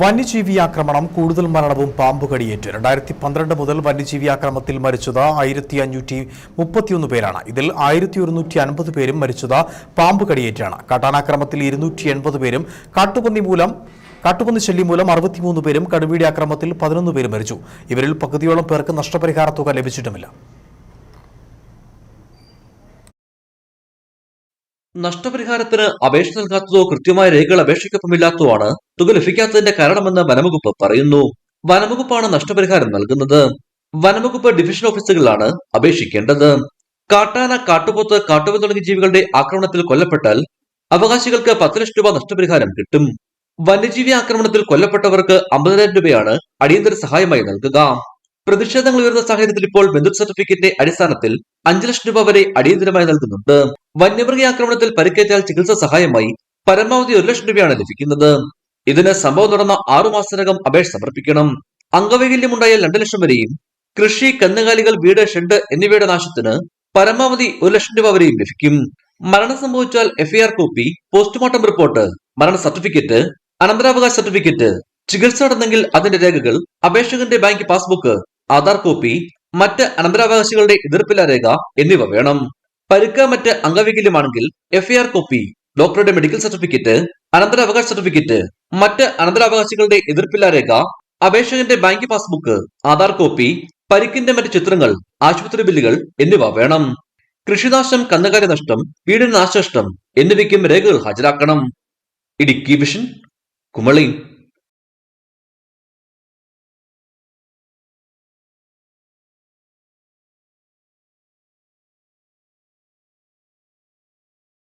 വന്യജീവി ആക്രമണം കൂടുതൽ മരണവും പാമ്പുകടിയേറ്റ്. രണ്ടായിരത്തി പന്ത്രണ്ട് മുതൽ വന്യജീവി ആക്രമണത്തിൽ മരിച്ചത് ആയിരത്തി അഞ്ഞൂറ്റി മുപ്പത്തിയൊന്ന് പേരാണ്. ഇതിൽ ആയിരത്തി ഒരുന്നൂറ്റി അൻപത് പേരും മരിച്ചത് പാമ്പുകടിയേറ്റാണ്. കാട്ടാനാക്രമത്തിൽ ഇരുന്നൂറ്റി എൺപത് പേരും കാട്ടുപന്നി മൂലം കാട്ടുപന്നി ശല്യം മൂലം അറുപത്തിമൂന്ന് പേരും കടുവീടി ആക്രമത്തിൽ പതിനൊന്ന് പേരും മരിച്ചു. ഇവരിൽ പകുതിയോളം പേർക്ക് നഷ്ടപരിഹാര തുക ലഭിച്ചിട്ടുമില്ല. നഷ്ടപരിഹാരത്തിന് അപേക്ഷ നൽകാത്തതോ കൃത്യമായ രേഖകൾ അപേക്ഷയ്ക്കൊപ്പമില്ലാത്തതോ ആണ് തുക ലഭിക്കാത്തതിന്റെ കാരണമെന്ന് വനംവകുപ്പ് പറയുന്നു. വനംവകുപ്പാണ് നഷ്ടപരിഹാരം നൽകുന്നത്. വനംവകുപ്പ് ഡിവിഷൻ ഓഫീസുകളിലാണ് അപേക്ഷിക്കേണ്ടത്. കാട്ടാന കാട്ടുപോത്ത് കാട്ടുപോത്ത് തുടങ്ങിയ ജീവികളുടെ ആക്രമണത്തിൽ കൊല്ലപ്പെട്ടാൽ അവകാശികൾക്ക് പത്ത് ലക്ഷം രൂപ നഷ്ടപരിഹാരം കിട്ടും. വന്യജീവി ആക്രമണത്തിൽ കൊല്ലപ്പെട്ടവർക്ക് അമ്പതിനായിരം രൂപയാണ് അടിയന്തര സഹായമായി നൽകുക. പ്രതിഷേധങ്ങൾ ഉയർന്ന സാഹചര്യത്തിൽ ഇപ്പോൾ ബന്ധു സർട്ടിഫിക്കറ്റിന്റെ അടിസ്ഥാനത്തിൽ അഞ്ചു ലക്ഷം രൂപ വരെ അടിയന്തരമായി നൽകുന്നുണ്ട്. വന്യമൃഗ ആക്രമണത്തിൽ പരിക്കേറ്റാൽ ചികിത്സ സഹായമായി പരമാവധി ഒരു ലക്ഷം രൂപയാണ് ലഭിക്കുന്നത്. ഇതിന് സംഭവം നടന്ന ആറു മാസത്തിനകം അപേക്ഷ സമർപ്പിക്കണം. അംഗവൈകല്യമുണ്ടായാൽ രണ്ടു ലക്ഷം വരെയും കൃഷി കന്നുകാലികൾ വീട് ഷെഡ് എന്നിവയുടെ നാശത്തിന് പരമാവധി ഒരു ലക്ഷം രൂപ വരെയും ലഭിക്കും. മരണം സംഭവിച്ചാൽ എഫ്ഐആർ കോപ്പി പോസ്റ്റ്മോർട്ടം റിപ്പോർട്ട് മരണ സർട്ടിഫിക്കറ്റ് അനന്തരാവകാശ സർട്ടിഫിക്കറ്റ് ചികിത്സ നടന്നെങ്കിൽ അതിന്റെ രേഖകൾ അപേക്ഷകന്റെ ബാങ്ക് പാസ്ബുക്ക് ആധാർ കോപ്പി മറ്റ് അനന്തരാവകാശികളുടെ എതിർപ്പില്ല രേഖ എന്നിവ വേണം. പരുക്ക മറ്റ് അംഗവൈകല്യമാണെങ്കിൽ എഫ്ഐആർ കോപ്പി ഡോക്ടറുടെ മെഡിക്കൽ സർട്ടിഫിക്കറ്റ് അനന്തരാവകാശ സർട്ടിഫിക്കറ്റ് മറ്റ് അനന്തരാവകാശികളുടെ എതിർപ്പില്ലാ രേഖ അപേക്ഷകന്റെ ബാങ്ക് പാസ്ബുക്ക് ആധാർ കോപ്പി പരിക്കിന്റെ മറ്റ് ചിത്രങ്ങൾ ആശുപത്രി ബില്ലുകൾ എന്നിവ വേണം. കൃഷിനാശം കന്നുകാലി നഷ്ടം വീടിന് നാശനഷ്ടം എന്നിവയ്ക്കും രേഖകൾ ഹാജരാക്കണം. ഇടുക്കി വിഷൻ കുമളി.